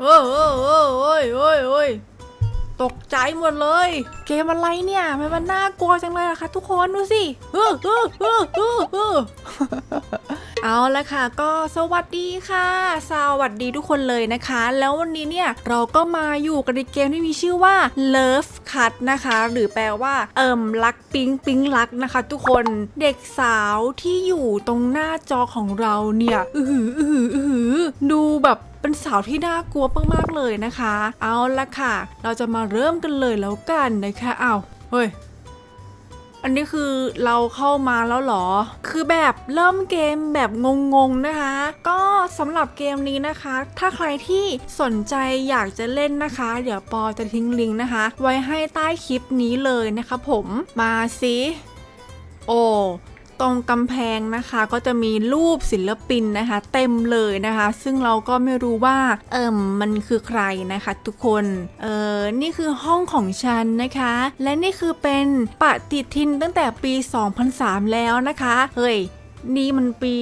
โอ้ยโอ้ยโอ้ยโอ้ยโอ้ยโอ้ยตกใจหมดเลย เกมอะไรเนี่ยมันมันน่ากลัวจังเลยอะคะทุกคนดูสิเออเออเออเออเออเอาละค่ะก็สวัสดีค่ะ สวัสดีทุกคนเลยนะคะ แล้ววันนี้เนี่ยเราก็มาอยู่กันในเกมที่มีชื่อว่า Love Cut นะคะ หรือแปลว่า เอิ่มรักปิ๊งปิ๊งรักนะคะ ทุกคนเด็กสาวที่อยู่ตรงหน้าจอของเราเนี่ย อือออือหืออือหือดูแบบ เป็นสาวที่น่ากลัวมากๆเลยนะคะ เอาละค่ะ เราจะมาเริ่มกันเลยแล้วกันนะคะเอาเฮ้ยอันนี้คือเราเข้ามาแล้วหรอ คือแบบเริ่มเกมแบบงงๆนะคะ ก็สำหรับเกมนี้นะคะ ถ้าใครที่สนใจอยากจะเล่นนะคะ เดี๋ยวปอจะทิ้งลิงก์นะคะ ไว้ให้ใต้คลิปนี้เลยนะคะผม มาสิ โอ้ ตรงกำแพงนะคะก็จะมีรูปศิลปินนะคะ เต็มเลยนะคะ ซึ่งเราก็ไม่รู้ว่าเอิมมันคือใครนะคะ ทุกคนเออนี่คือห้องของฉันนะคะ และนี่คือเป็นปฏิทินตั้งแต่ปี 2003 แล้วนะคะเฮ้ยนี่มันปี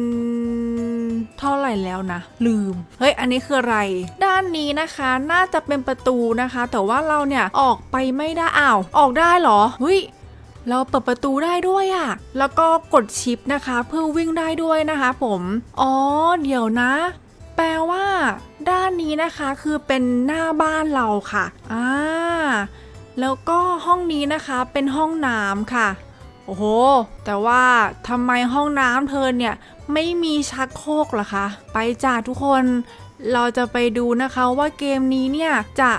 2000 เท่าไหร่แล้วนะ ลืม เฮ้ย อันนี้คืออะไร ด้านนี้นะคะน่าจะเป็นประตูนะคะ แต่ว่าเราเนี่ยออกไปไม่ได้อ้าว ออกได้เหรอเฮ้ย เราเปิดประตูได้ด้วยอะ่ะ แล้วก็กดชิปนะคะ เพื่อวิ่งได้ด้วยนะคะผม อ๋อ เดี๋ยวนะ แปลว่า ด้านนี้นะคะคือเป็นหน้าบ้านเราค่ะ อ่า แล้วก็ห้องนี้นะคะเป็นห้องน้ำค่ะ โอ้โห แต่ว่าทำไมห้องน้ำเธอเนี่ย ไม่มีชักโครกล่ะคะ ไปจ้าทุกคน เราจะไปดูนะคะว่าเกมนี้เนี่ยจะ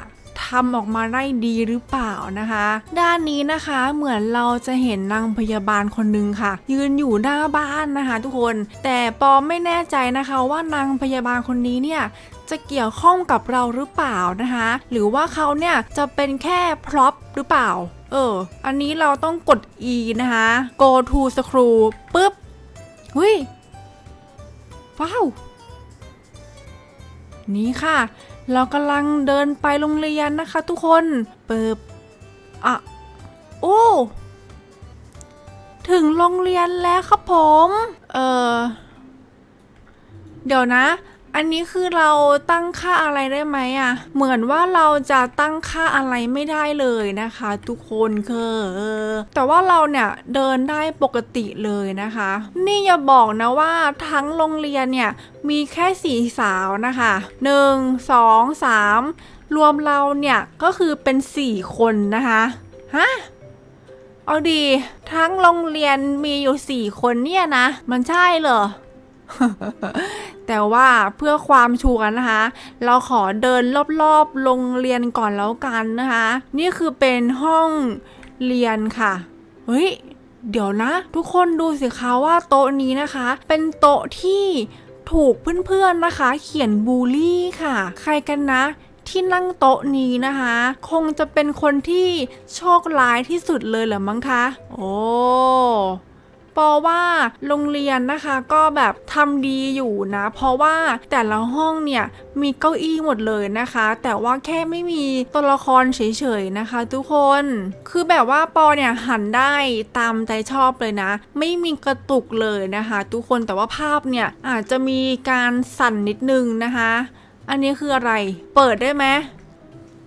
ทำออกมาได้ดีหรือเปล่านะคะ ด้านนี้นะคะเหมือนเราจะเห็นนางพยาบาลคนหนึ่งค่ะ ยืนอยู่หน้าบ้านนะคะ ทุกคน แต่ปอไม่แน่ใจนะคะว่านางพยาบาลคนนี้เนี่ยจะเกี่ยวข้องกับเราหรือเปล่านะคะ หรือว่าเขาเนี่ยจะเป็นแค่พร็อพหรือเปล่า เออ อันนี้เราต้องกด E นะคะ go to screw ปุ๊บเฮ้ยว้าว นี่ค่ะ เรากำลังเดินไปโรงเรียนนะคะทุกคนเปิบอะ โอ้ ถึงโรงเรียนแล้วครับผม เออเดี๋ยวนะ อันนี้คือเราตั้งค่าอะไรได้ไหมอะเหมือนว่าเราจะตั้งค่าอะไรไม่ได้เลยนะคะ ทุกคนคือเออแต่ว่าเราเนี่ยเดินได้ปกติเลยนะคะ นี่อย่าบอกนะว่าทั้งโรงเรียนเนี่ยมีแค่สี่สาวนะคะหนึ่งสองสามรวมเราเนี่ยก็คือเป็นสี่คนนะคะฮะเอาดี ทั้งโรงเรียนมีอยู่สี่คนเนี่ยนะ มันใช่เหรอ แต่ว่าเพื่อความชัวร์นะคะ เราขอเดินรอบๆโรงเรียนก่อนแล้วกันนะคะ นี่คือเป็นห้องเรียนค่ะ เฮ้ย เดี๋ยวนะ ทุกคนดูสิคะว่าโต๊ะนี้นะคะ เป็นโต๊ะที่ถูกเพื่อนๆนะคะ เขียนบูลลี่ค่ะ ใครกันนะที่นั่งโต๊ะนี้นะคะ คงจะเป็นคนที่โชคร้ายที่สุดเลยเหรอมั้งคะ โอ้ ปอว่าโรงเรียนนะคะก็แบบทำดีอยู่นะ เพราะว่าแต่ละห้องเนี่ยมีเก้าอี้หมดเลยนะคะ แต่ว่าแค่ไม่มีตัวละครเฉยๆนะคะ ทุกคนคือแบบว่าปอเนี่ยหันได้ตามใจชอบเลยนะ ไม่มีกระตุกเลยนะคะ ทุกคนแต่ว่าภาพเนี่ยอาจจะมีการสั่นนิดนึงนะคะ อันนี้คืออะไรเปิดได้ไหม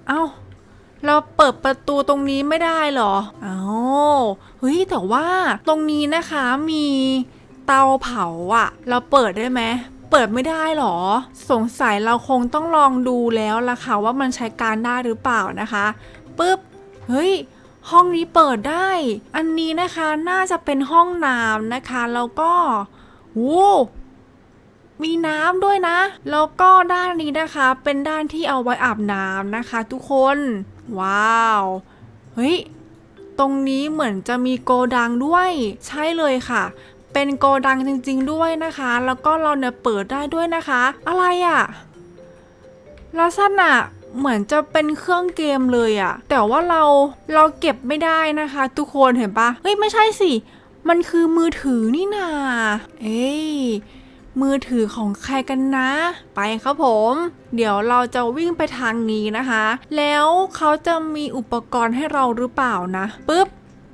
เอ้า เราเปิดประตูตรงนี้ไม่ได้เหรอเอาเฮ้ยแต่ว่าตรงนี้นะคะมีเตาเผาอะเราเปิดได้ไหมเปิดไม่ได้เหรอ สงสัยเราคงต้องลองดูแล้วล่ะค่ะว่ามันใช้การได้หรือเปล่านะคะปึ๊บเฮ้ย ห้องนี้เปิดได้ อันนี้นะคะน่าจะเป็นห้องน้ำนะคะ แล้วก็โอ้ มีน้ำด้วยนะ แล้วก็ด้านนี้นะคะ เป็นด้านที่เอาไว้อาบน้ำนะคะ ทุกคน ว้าว เฮ้ย ตรงนี้เหมือนจะมีโกดังด้วย ใช่เลยค่ะ เป็นโกดังจริง ๆ ด้วยนะคะ แล้วก็เราเนี่ยเปิดได้ด้วยนะคะ อะไรอะ่ะ ลักษณะเหมือนจะเป็นเครื่องเกมเลยอะ่ะ แต่ว่าเรา เราเก็บไม่ได้นะคะ ทุกคนเห็นปะเฮ้ยไม่ใช่สิ มันคือมือถือนี่นา เอ้ย มือถือของใครกันนะ ไปครับผม เดี๋ยวเราจะวิ่งไปทางนี้นะคะ แล้วเขาจะมีอุปกรณ์ให้เราหรือเปล่านะปึ๊บ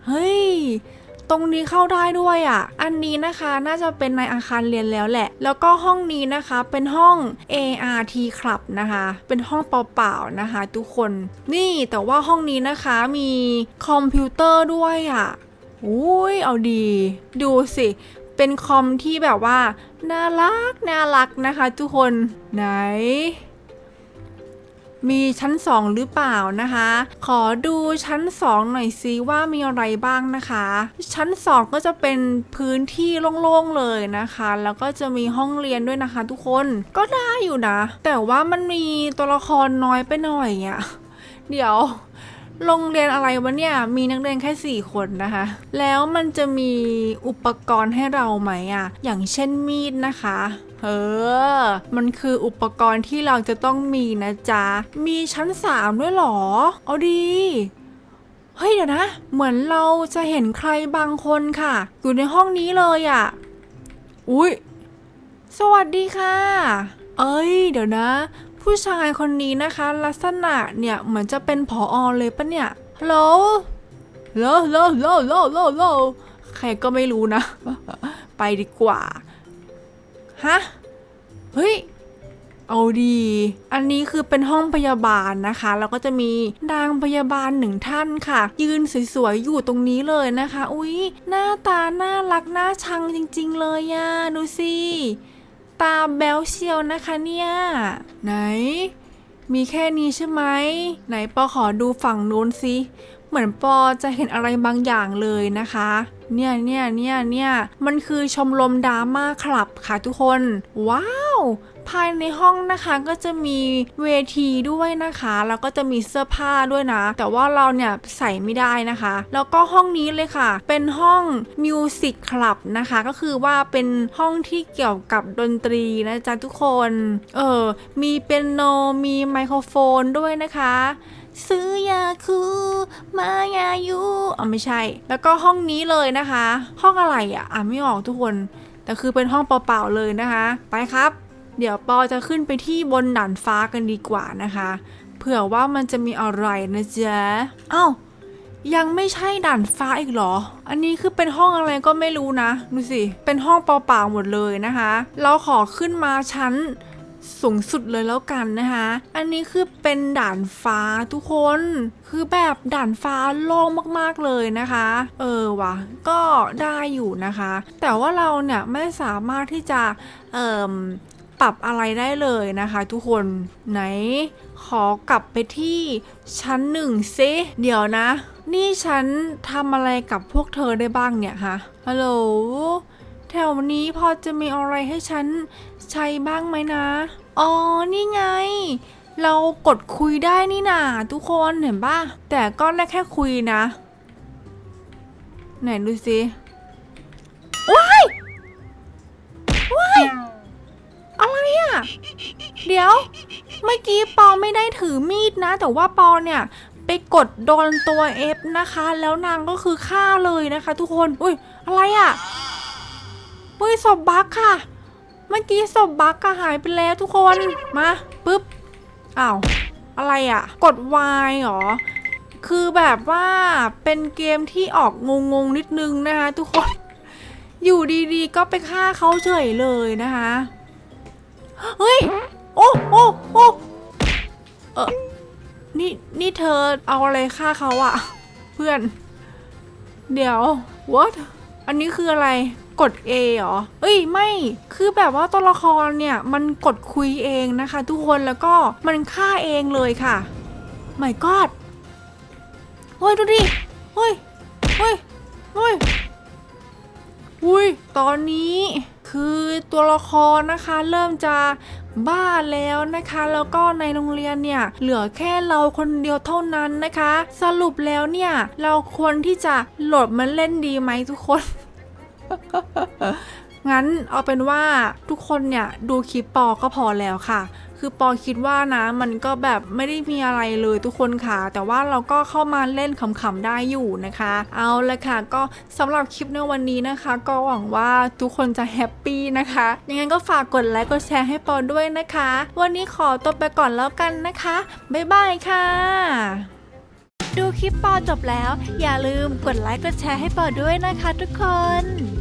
เฮ้ยตรงนี้เข้าได้ด้วยอะ อันนี้นะคะน่าจะเป็นในอาคารเรียนแล้วแหละ แล้วก็ห้องนี้นะคะเป็นห้อง ART Club นะคะ เป็นห้องเปล่าๆนะคะ ทุกคน นี่แต่ว่าห้องนี้นะคะมีคอมพิวเตอร์ด้วยอะอุ้ยเอาดี ดูสิ เป็นคอมที่แบบว่า น่ารัก น่ารักนะคะทุกคนไหน มีชั้นสองหรือเปล่านะคะ ขอดูชั้นสองหน่อยซิว่ามีอะไรบ้างนะคะ ชั้นสองก็จะเป็นพื้นที่โล่งๆเลยนะคะ แล้วก็จะมีห้องเรียนด้วยนะคะทุกคนก็ได้อยู่นะ แต่ว่ามันมีตัวละครน้อยไปหน่อยอะ่ะเดี๋ยว โรงเรียนอะไรวะเนี่ย มีนักเรียนแค่4คนนะคะ แล้วมันจะมีอุปกรณ์ให้เราไหมอะอย่างเช่นมีดนะคะเออ มันคืออุปกรณ์ที่เราจะต้องมีนะจ๊ะ มีชั้น3ด้วยหรอ เอาดี เฮ้ยเดี๋ยวนะ เหมือนเราจะเห็นใครบางคนค่ะ อยู่ในห้องนี้เลยอะอุ๊ยสวัสดีค่ะ เอ้ย เดี๋ยวนะ ผู้ชายคนนี้นะคะ ลักษณะเนี่ยเหมือนจะเป็นผออเลยปะเนี่ยฮัลโหลโลโลโลโลโลโลใครก็ไม่รู้นะ ไปดีกว่า ฮะ เฮ้ย เอาดี อันนี้คือเป็นห้องพยาบาลนะคะ แล้วก็จะมีนางพยาบาลหนึ่งท่านค่ะ ยืนสวยๆ อยู่ตรงนี้เลยนะคะ อุ๊ย หน้าตาน่ารักน่าชังจริงๆเลยอะดูสิ ตาแบลเชียวนะคะเนี่ย ไหน มีแค่นี้ใช่ไหมไหนปอขอดูฝั่งนู้นสิเหมือนปอจะเห็นอะไรบางอย่างเลยนะคะ เนี่ยเนี่ยเนี่ยเนี่ยมันคือชมรมดราม่าคลับค่ะทุกคน ว้าว ภายในห้องนะคะก็จะมีเวทีด้วยนะคะแล้วก็จะมีเสื้อผ้าด้วยนะ แต่ว่าเราเนี่ยใส่ไม่ได้นะคะ แล้วก็ห้องนี้เลยค่ะ เป็นห้องมิวสิกคลับนะคะ ก็คือว่าเป็นห้องที่เกี่ยวกับดนตรีนะจ๊ะทุกคน เออมีเปียโนมีไมโครโฟนด้วยนะคะซื้อยาคูมายายูอ๋อไม่ใช่ แล้วก็ห้องนี้เลยนะคะ ห้องอะไรอะอ่านไม่ออกทุกคน แต่คือเป็นห้องเปล่าๆเลยนะคะ ไปครับ เดี๋ยวปอจะขึ้นไปที่บนด่านฟ้ากันดีกว่านะคะ เผื่อว่ามันจะมีอะไรนะจ๊ะอ้าวยังไม่ใช่ด่านฟ้าอีกเหรอ อันนี้คือเป็นห้องอะไรก็ไม่รู้นะ ดูสิ เป็นห้องเปล่าๆหมดเลยนะคะ เราขอขึ้นมาชั้นสูงสุดเลยแล้วกันนะคะ อันนี้คือเป็นด่านฟ้าทุกคน คือแบบด่านฟ้าโล่งมากๆเลยนะคะ เออวะก็ได้อยู่นะคะ แต่ว่าเราเนี่ยไม่สามารถที่จะ เอ่ม ปรับอะไรได้เลยนะคะทุกคนไหนขอกลับไปที่ชั้นหนึ่งซิเดี๋ยวนะ นี่ฉันทำอะไรกับพวกเธอได้บ้างเนี่ยฮะฮัลโหลแถวนี้พอจะมีอะไรให้ฉันใช้บ้างไหมนะ อ๋อ นี่ไง เรากดคุยได้นี่นาทุกคนเห็นปะแต่ก็ได้แค่คุยนะ ไหนดูสิว้าย อะไรอะเดี๋ยว เมื่อกี้ปอไม่ได้ถือมีดนะ แต่ว่าปอเนี่ย ไปกดโดนตัว F นะคะ แล้วนางก็คือฆ่าเลยนะคะ ทุกคน อุ้ยอะไรอะเฮ้ยศพบักค่ะ เมื่อกี้ศพบักก็หายไปแล้วทุกคน มาปุ๊บอ้าวอะไรอะ่ะ กด Y เหรอ คือแบบว่าเป็นเกมที่ออกงงๆนิดนึงนะคะ ทุกคน อยู่ดีๆ ก็ไปฆ่าเขาเฉยเลยนะคะ เฮ้ย โอ้โอ้โอ้เออนี่นี่เธอเอาอะไรฆ่าเขาอะเพื่อน เดี๋ยว what อันนี้คืออะไรกด A เหรอ เอ้ยไม่ คือแบบว่าตัวละครเนี่ย มันกดคุยเองนะคะ ทุกคนแล้วก็มันฆ่าเองเลยค่ะ my god เฮ้ยดูดิ เฮ้ย เฮ้ย เฮ้ยอุ้ยตอนนี้ คือตัวละครนะคะเริ่มจะบ้าแล้วนะคะ แล้วก็ในโรงเรียนเนี่ยเหลือแค่เราคนเดียวเท่านั้นนะคะ สรุปแล้วเนี่ยเราควรที่จะโหลดมันเล่นดีไหมทุกคน งั้นเอาเป็นว่าทุกคนเนี่ยดูคลิปปอก็พอแล้วค่ะ คือปอคิดว่านะมันก็แบบไม่ได้มีอะไรเลยทุกคนค่ะ แต่ว่าเราก็เข้ามาเล่นขำๆได้อยู่นะคะ เอาละค่ะ ก็สำหรับคลิปในวันนี้นะคะ ก็หวังว่าทุกคนจะแฮปปี้นะคะ ยังไงก็ฝากกดไลค์กดแชร์ให้ปอด้วยนะคะ วันนี้ขอตัวไปก่อนแล้วกันนะคะ บ๊ายบายค่ะ ดูคลิปปอจบแล้ว อย่าลืมกดไลค์กดแชร์ให้ปอด้วยนะคะทุกคน